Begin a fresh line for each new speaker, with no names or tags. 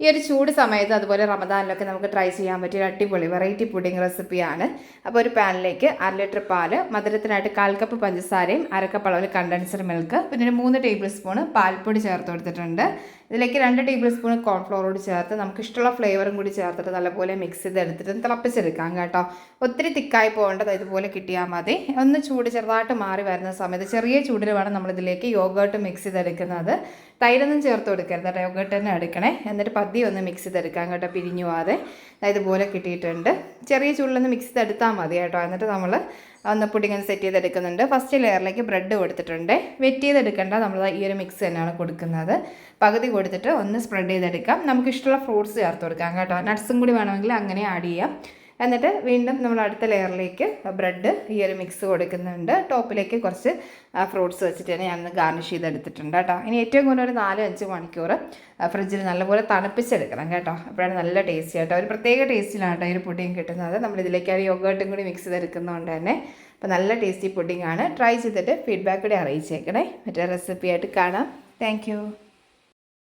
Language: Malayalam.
ഈ ഒരു ചൂട് സമയത്ത് അതുപോലെ റമദാനിലൊക്കെ നമുക്ക് ട്രൈ ചെയ്യാൻ പറ്റിയ ഒരു അടിപൊളി വെറൈറ്റി പുഡിംഗ് റെസിപ്പിയാണ് അപ്പോൾ ഒരു പാനിലേക്ക് അര ലിറ്റർ പാൽ മധുരത്തിനായിട്ട് കാൽ കപ്പ് പഞ്ചസാരയും അരക്കപ്പ് അളവിൽ കണ്ടൻസർ മിൽക്ക് പിന്നെ ഒരു മൂന്ന് ടേബിൾ സ്പൂൺ പാൽപ്പൊടി ചേർത്ത് കൊടുത്തിട്ടുണ്ട്. ഇതിലേക്ക് രണ്ട് ടേബിൾ സ്പൂൺ കോൺഫ്ലോറോട് ചേർത്ത് നമുക്ക് ഇഷ്ടമുള്ള ഫ്ലേവറും കൂടി ചേർത്തിട്ട് നല്ലപോലെ മിക്സ് ചെയ്തെടുത്തിട്ട് തിളപ്പിച്ചെടുക്കാം കേട്ടോ. ഒത്തിരി തിക്കായി പോകേണ്ടത് ഇതുപോലെ കിട്ടിയാൽ മതി. ഒന്ന് ചൂട് ചെറുതായിട്ട് മാറി വരുന്ന സമയത്ത് ചെറിയ ചൂടിൽ വേണം നമ്മളിതിലേക്ക് യോഗേർട്ട് മിക്സ് ചെയ്തെടുക്കുന്നത്. തൈരൊന്നും ചേർത്ത് കൊടുക്കരുത് യോഗേർട്ട് തന്നെ എടുക്കണേ. എന്നിട്ട് പതി ഒന്ന് മിക്സ് ചെയ്തെടുക്കാം കേട്ടോ പിരിഞ്ഞു പോവാതെ ഇതുപോലെ കിട്ടിയിട്ടുണ്ട്. ചെറിയ ചൂടിലൊന്ന് മിക്സ് ചെയ്തെടുത്താൽ മതി കേട്ടോ. എന്നിട്ട് നമ്മൾ ഒന്ന് പുടിങ്ങനെ സെറ്റ് ചെയ്തെടുക്കുന്നുണ്ട്. ഫസ്റ്റ് ലെയറിലേക്ക് ബ്രെഡ് കൊടുത്തിട്ടുണ്ട്. വെറ്റ് ചെയ്തെടുക്കേണ്ട. നമ്മൾ ഈ ഒരു മിക്സ് തന്നെയാണ് കൊടുക്കുന്നത്. പകുതി കൊടുത്തിട്ട് ഒന്ന് സ്പ്രെഡ് ചെയ്തെടുക്കാം. നമുക്ക് ഇഷ്ടമുള്ള ഫ്രൂട്ട്സ് ചേർത്ത് കൊടുക്കാം കേട്ടോ. നട്ട്സും കൂടി വേണമെങ്കിൽ അങ്ങനെ ആഡ് ചെയ്യാം. എന്നിട്ട് വീണ്ടും നമ്മൾ അടുത്ത ലെയറിലേക്ക് ബ്രെഡ് ഈ ഒരു മിക്സ് കൊടുക്കുന്നുണ്ട്. ടോപ്പിലേക്ക് കുറച്ച് ഫ്രൂട്ട്സ് വെച്ചിട്ട് തന്നെ ഞാനൊന്ന് ഗാർണിഷ് ചെയ്തെടുത്തിട്ടുണ്ട് കേട്ടോ. ഇനി ഏറ്റവും കൂടുതൽ ഒരു നാല് അഞ്ച് മണിക്കൂർ ഫ്രിഡ്ജിൽ നല്ലപോലെ തണുപ്പിച്ചെടുക്കണം കേട്ടോ. അപ്പോഴാണ് നല്ല ടേസ്റ്റി കേട്ടോ. ഒരു പ്രത്യേക ടേസ്റ്റിലാണ് കേട്ടോ ഈ ഒരു പുഡിങ് കിട്ടുന്നത്. നമ്മളിതിലേക്ക് ആ യോഗേർട്ടും കൂടി മിക്സ് ചെയ്തെടുക്കുന്നതുകൊണ്ട് തന്നെ അപ്പോൾ നല്ല ടേസ്റ്റി പുഡിംഗ് ആണ്. ട്രൈ ചെയ്തിട്ട് ഫീഡ്ബാക്ക് കൂടി അറിയിച്ചേക്കണേ. മറ്റേ റെസിപ്പിയായിട്ട് കാണാം. താങ്ക്